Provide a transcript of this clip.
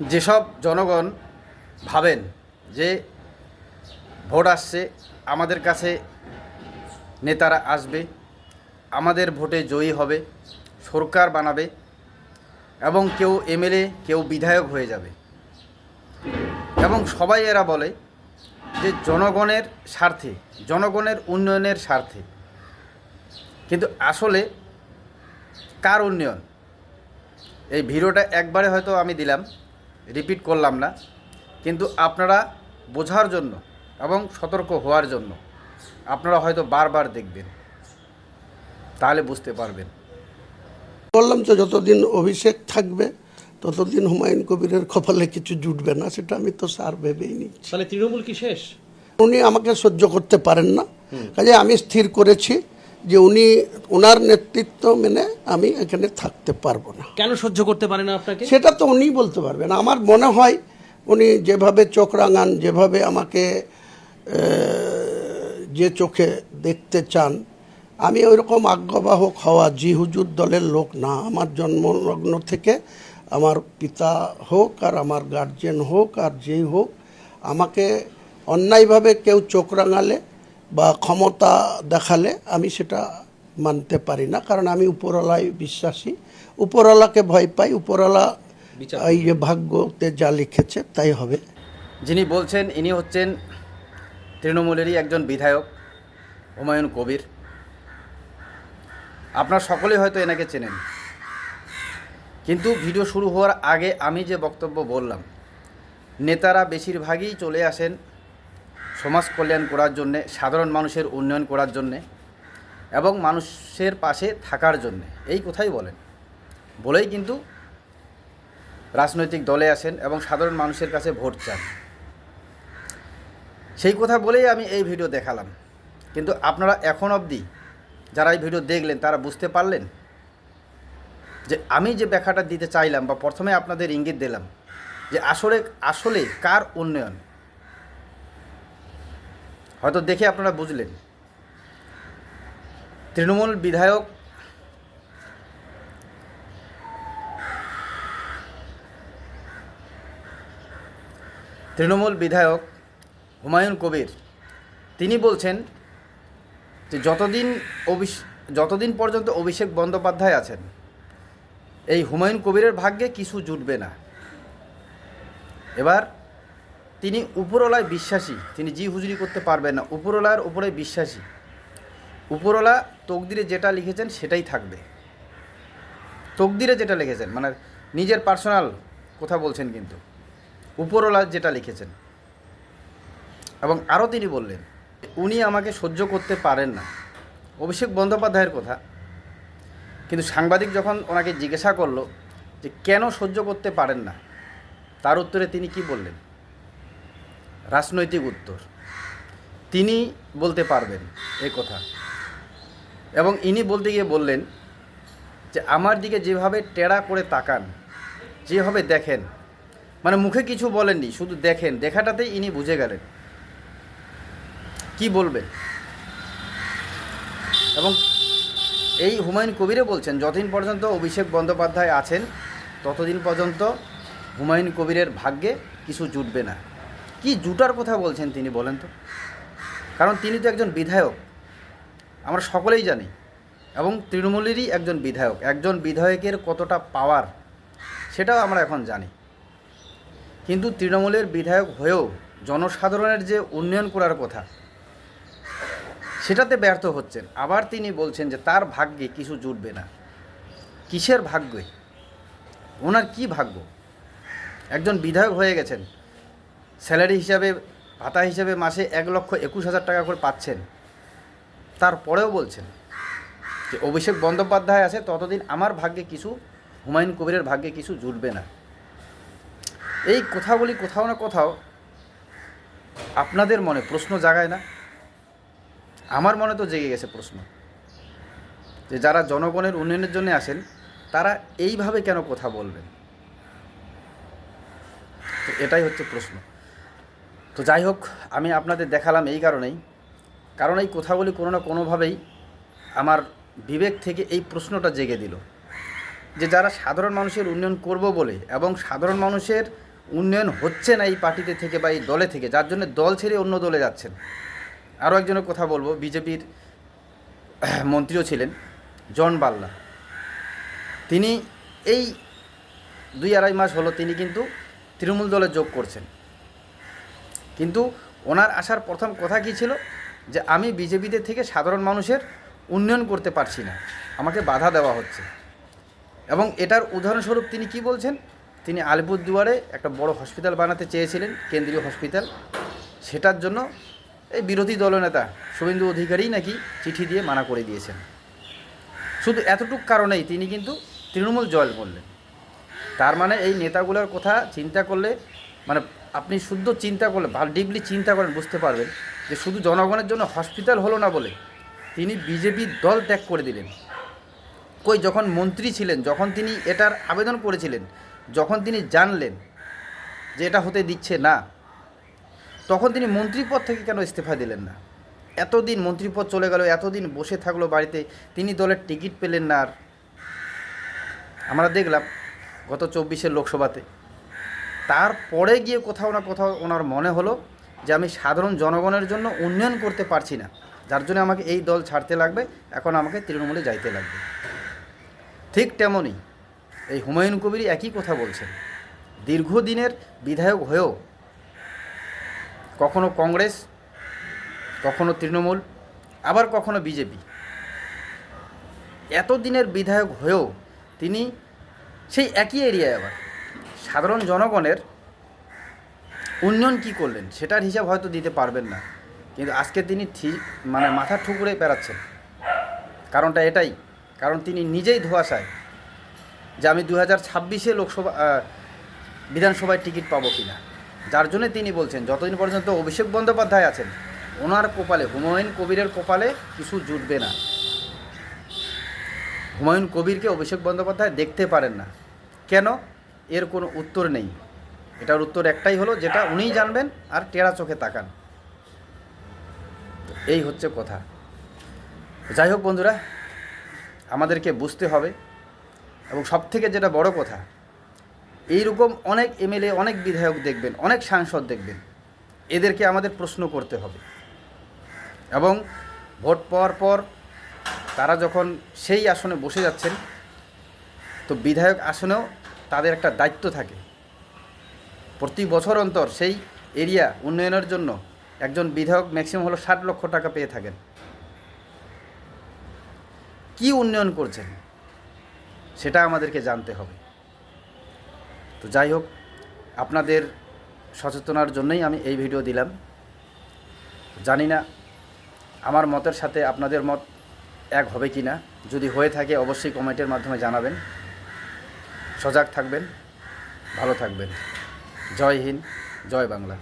যেসব জনগণ ভাবেন যে ভোট আসছে, আমাদের কাছে নেতারা আসবে, আমাদের ভোটে জয়ী হবে, সরকার বানাবে এবং কেউ এমএলএ, কেউ বিধায়ক হয়ে যাবে। এবং সবাই এরা বলে যে জনগণের স্বার্থে, জনগণের উন্নয়নের স্বার্থে। কিন্তু আসলে কার উন্নয়ন? এই ভিডিওটা একবারে হয়তো আমি দিলাম। রিপিট করলাম না কিন্তু আপনারা বোঝার জন্য এবং সতর্ক হওয়ার জন্য আপনারা হয়তো বারবার দেখবেন তাহলে বুঝতে পারবেন। বললাম তো যতদিন অভিষেক থাকবে ততদিন হুমায়ুন কবিরের কপালে কিছু জুটবে না সেটা আমি তো স্যার ভেবেই নিচ্ছি। তাহলে তৃণমূল কি শেষ? উনি আমাকে সহ্য করতে পারেন না। কাজে আমি স্থির করেছি যে উনি ওনার নেতৃত্ব মেনে আমি এখানে থাকতে পারব না। কেন সহ্য করতে পারে না আপনাকে? সেটা তো উনিই বলতে পারবেন। আমার মনে হয় উনি যেভাবে চোখ রাঙান যেভাবে আমাকে যে চোখে দেখতে চান আমি ওইরকম আজ্ঞাবাহক হওয়া জি হুজুর দলের লোক না। আমার জন্মলগ্ন থেকে আমার পিতা হোক আর আমার গার্জেন হোক আর যেই হোক আমাকে অন্যায়ভাবে কেউ চোখ রাঙালে বা ক্ষমতা দেখালে আমি সেটা মানতে পারি না কারণ আমি উপরওয়ালায় বিশ্বাসী। উপরওয়ালাকে ভয় পাই উপরওয়ালা বিচার এই যে ভাগ্যতে যা লিখেছে তাই হবে। যিনি বলছেন ইনি হচ্ছেন তৃণমূলেরই একজন বিধায়ক হুমায়ুন কবির। আপনার সকলেই হয়তো এনাকে চেনেন। কিন্তু ভিডিও শুরু হওয়ার আগে আমি যে বক্তব্য বললাম নেতারা বেশিরভাগই চলে আসেন সমাজ কল্যাণ করার জন্যে, সাধারণ মানুষের উন্নয়ন করার জন্যে এবং মানুষের পাশে থাকার জন্যে। এই কথাই বলেন। বলেই কিন্তু রাজনৈতিক দলে আসেন এবং সাধারণ মানুষের কাছে ভোট চান। সেই কথা বলেই আমি এই ভিডিও দেখালাম। কিন্তু আপনারা এখন অবধি যারা এই ভিডিও দেখলেন, তারা বুঝতে পারলেন যে আমি যে ব্যাখ্যাটা দিতে চাইলাম বা প্রথমে আপনাদের ইঙ্গিত দিলাম যে আসলে আসলে কার উন্নয়ন? হয়তো দেখে আপনারা বুঝলেন। তৃণমূল বিধায়ক তৃণমূল বিধায়ক হুমায়ুন কবির, তিনি বলছেন যে যতদিন অভিষ, যতদিন পর্যন্ত অভিষেক বন্দ্যোপাধ্যায় আছেন, এই হুমায়ুন কবিরের ভাগ্যে কিছু জুটবে না। এবার তিনি উপরওয়ালায় বিশ্বাসী। তিনি জি হুজুরি করতে পারবেন না। উপরওয়ালার উপরে বিশ্বাসী। উপরওয়ালা তকদিরে যেটা লিখেছেন সেটাই থাকবে। তকদিরে যেটা লিখেছেন মানে নিজের পার্সোনাল কথা বলছেন কিন্তু। উপরওয়ালা যেটা লিখেছেন। এবং আরও তিনি বললেন, উনি আমাকে সহ্য করতে পারেন না। অভিষেক বন্দ্যোপাধ্যায়ের কথা। কিন্তু সাংবাদিক যখন ওনাকে জিজ্ঞাসা করল যে, কেন সহ্য করতে পারেন না? তার উত্তরে তিনি কি বললেন? রাজনৈতিক উত্তর। তিনি বলতে পারবেন এই কথা। এবং ইনি বলতে গিয়ে বললেন যে, আমার দিকে যেভাবে টেরা করে তাকান, যেভাবে দেখেন মানে মুখে কিছু বলেননি, শুধু দেখেন, দেখাটাতেই ইনি বুঝে গেলেন। কি বলবেন? এবং এই হুমায়ুন কবিরে বলছেন, যতদিন পর্যন্ত অভিষেক বন্দ্যোপাধ্যায় আছেন, ততদিন পর্যন্ত হুমায়ুন কবিরের ভাগ্যে কিছু জুটবে না। কি জুটার কথা বলছেন তিনি বলেন তো? কারণ তিনি তো একজন বিধায়ক, আমরা সকলেই জানি, এবং তৃণমূলেরই একজন বিধায়ক, একজন বিধায়কের কতটা পাওয়ার সেটাও আমরা এখন জানি। কিন্তু তৃণমূলের বিধায়ক হয়েও জনসাধারণের যে উন্নয়ন করার কথা, সেটাতে ব্যর্থ হচ্ছেন। আবার তিনি বলছেন যে তার ভাগ্যে কিছু জুটবে না। কিসের ভাগ্যে? ওনার কি ভাগ্য? একজন বিধায়ক হয়ে গেছেন স্যালারি হিসাবে, ভাতা হিসাবে মাসে এক লক্ষ একুশ হাজার টাকা করে পাচ্ছেন। তারপরেও বলছেন যে অভিষেক বন্দ্যোপাধ্যায় আছে, ততদিন আমার ভাগ্যে কিছু, হুমায়ুন কবিরের ভাগ্যে কিছু জুটবে না। এই কথাগুলি কোথাও না কোথাও আপনাদের মনে প্রশ্ন জাগায় না। আমার মনে তো জেগে গেছে প্রশ্ন যে যারা জনগণের উন্নয়নের জন্য আসেন, তারা এইভাবে কেন কথা বলবেন? তো এটাই হচ্ছে প্রশ্ন। তো যাই হোক, আমি আপনাদের দেখালাম এই কারণেই। কারণ এই কথাগুলি কোনো না কোনোভাবেই আমার বিবেক থেকে এই প্রশ্নটা জেগে দিল। যে যারা সাধারণ মানুষের উন্নয়ন করব বলে এবং সাধারণ মানুষের উন্নয়ন হচ্ছে না এই পার্টিতে থেকে বা এই দলে থেকে, যার জন্য দল ছেড়ে অন্য দলে যাচ্ছেন। আরও একজনের কথা বলব, বিজেপির মন্ত্রীও ছিলেন, জন বাল্লা। তিনি এই দুই আড়াই মাস হলো তিনি কিন্তু তৃণমূল দলে যোগ করছেন। কিন্তু ওনার আসার প্রথম কথা কী ছিল? যে আমি বিজেপিতে থেকে সাধারণ মানুষের উন্নয়ন করতে পারছি না। আমাকে বাধা দেওয়া হচ্ছে। এবং এটার উদাহরণস্বরূপ তিনি কি বলছেন? তিনি আলিপুরদুয়ারে একটা বড় হসপিটাল বানাতে চেয়েছিলেন, কেন্দ্রীয় হসপিটাল। সেটার জন্য এই বিরোধী দলনেতা শুভেন্দু অধিকারী নাকি চিঠি দিয়ে মানা করে দিয়েছেন। শুধু এতটুক কারণেই তিনি কিন্তু তৃণমূল জয় করলেন তার মানে এই নেতাগুলোর কথা চিন্তা করলে মানে আপনি শুদ্ধ চিন্তা করলে, ভালো ডিপলি চিন্তা করেন, বুঝতে পারবেন যে শুধু জনগণের জন্য হসপিটাল হলো না বলে, তিনি বিজেপির দল ত্যাগ করে দিলেন। কই, যখন মন্ত্রী ছিলেন, যখন তিনি এটার আবেদন করেছিলেন, যখন তিনি জানলেন যে এটা হতে দিচ্ছে না, তখন তিনি মন্ত্রী পদ থেকে কেন ইস্তফা দিলেন না? এতদিন মন্ত্রী পদ চলে গেল, এতদিন বসে থাকল বাড়িতে, তিনি দলের টিকিট পেলেন না আর। আমরা দেখলাম গত চব্বিশের লোকসভাতে তারপরে গিয়ে কোথাও না কোথাও ওনার মনে হলো যে আমি সাধারণ জনগণের জন্য উন্নয়ন করতে পারছি না। যার জন্য আমাকে এই দল ছাড়তে লাগবে, এখন আমাকে তৃণমূলে যাইতে লাগবে। ঠিক তেমনই এই হুমায়ুন কবির একই কথা বলছেন, দীর্ঘদিনের বিধায়ক হয়েও কখনো কংগ্রেস, কখনো তৃণমূল, আবার কখনো বিজেপি। এতদিনের বিধায়ক হয়েও তিনি সেই একই এরিয়ায় আবার সাধারণ জনগণের উন্নয়ন কি করলেন, সেটার হিসাব হয়তো দিতে পারবেন না। কিন্তু আজকে তিনি ঠিক মানে মাথা ঠুকরে বেড়াচ্ছেন কারণটা এটাই। কারণ তিনি নিজেই ধোয়াশায় যে আমি দু হাজার ছাব্বিশে লোকসভা বিধানসভায় টিকিট পাবো কিনা। যার জন্য তিনি বলছেন, যতদিন পর্যন্ত অভিষেক বন্দ্যোপাধ্যায় আছেন, ওনার কপালে, হুমায়ুন কবিরের কপালে কিছু জুটবে না। হুমায়ুন কবিরকে অভিষেক বন্দ্যোপাধ্যায় দেখতে পারেন না। কেন? এর কোনো উত্তর নেই। এটার উত্তর একটাই হলো যেটা উনিই জানবেন আর টেরা চোখে তাকান। এই হচ্ছে কথা। যাই হোক বন্ধুরা, আমাদেরকে বুঝতে হবে। এবং সব থেকে যেটা বড় কথা, এইরকম অনেক এমএলএ অনেক বিধায়ক দেখবেন, অনেক সাংসদ দেখবেন, এদেরকে আমাদের প্রশ্ন করতে হবে। এবং ভোট পাওয়ার পর তারা যখন সেই আসনে বসে যাচ্ছেন, তো বিধায়ক আসনেও তাদের একটা দায়িত্ব থাকে। প্রতি বছর অন্তর সেই এরিয়া উন্নয়নের জন্য একজন বিধায়ক ম্যাক্সিমাম হলো ষাট লক্ষ টাকা পেয়ে থাকেন। কি উন্নয়ন করছেন? সেটা আমাদেরকে জানতে হবে। তো যাই হোক, আপনাদের সচেতনার জন্যই আমি এই ভিডিও দিলাম। জানি না আমার মতের সাথে আপনাদের মত এক হবে কি না যদি হয়ে থাকে, অবশ্যই কমেন্টের মাধ্যমে জানাবেন। সজাগ থাকবেন ভালো থাকবেন। জয় হিন্দ জয় বাংলা।